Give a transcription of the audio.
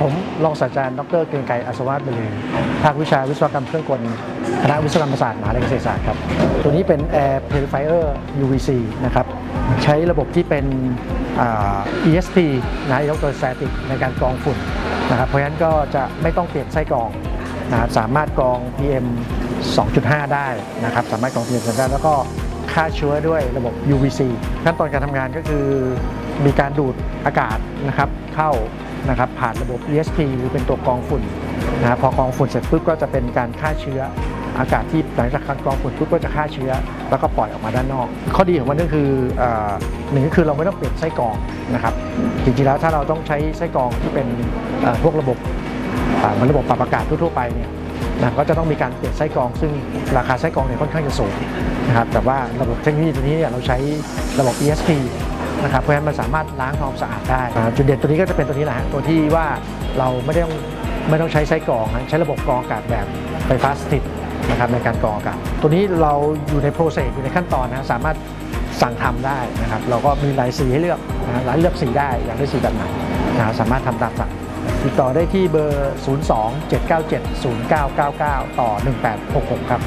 ผมรองศาสตราจารย์ดรเกรียงไกรอัศวะเบลือภาควิชาวิศวกรรมเครื่องกลคณะวิศวกรรมศาสตร์มหาวิทยาลัยเกษตรศาสตร์ครับ ตัวนี้เป็น Air Purifier UVC นะครับ ใช้ระบบที่เป็นอ่า ESP นะ Electrostatic ในการกรองฝุ่นนะครับ เพราะฉะนั้นก็จะไม่ต้องเปลี่ยนไส้กรองนะสามารถกรอง PM 2.5 ได้นะครับ สามารถกรอง PM 2.5ได้แล้วก็ฆ่าเชื้อด้วยระบบ UVC ขั้นตอนการทำงานก็คือมีการดูดอากาศนะครับเข้า นะครับผ่านระบบ ESP หรือเป็นตัวกรองฝุ่นนะครับพอกรองฝุ่นเสร็จปุ๊บก็จะเป็นการฆ่าเชื้ออากาศที่หลังจากการกรองฝุ่นปุ๊บก็จะฆ่าเชื้อ แล้วก็ปล่อยออกมาด้านนอก ข้อดีของมันก็คืออหนึ่งก็คือเราไม่ต้องเปลี่ยนไส้กรองนะครับจริงๆแล้วถ้าเราต้องใช้ไส้กรองที่เป็นพวกระบบเหมือนระบบปรับอากาศทั่วๆไปเนี่ยนะก็จะต้องมีการเปลี่ยนไส้กรอง ซึ่งราคาไส้กรองเนี่ยค่อนข้างจะสูงนะครับแต่ว่าระบบเทคโนโลยีตัวนี้เนี่ยเราใช้ระบบ ESP นะครับเพราะฉะนั้นมันสามารถล้างความสะอาดได้อ่าจุดเด่นตัวนี้ก็จะเป็นตัวนี้แหละฮะตัวที่ว่าเราไม่ได้ต้องไม่ต้องใช้ไส้กรองนะใช้ระบบกรองอากาศแบบไฟฟ้าสถิตนะครับในการกรองอากาศตัวนี้เราอยู่ในโปรเซสอยู่ในขั้นตอนนะสามารถสั่งทำได้นะครับเราก็มีหลายสีให้เลือกนะหลายเลือกสีได้อยากได้สีแบบไหนนะครับสามารถทำตามสั่งติดต่อได้ที่เบอร์ 02 797 0999 ต่อ 1866 ครับ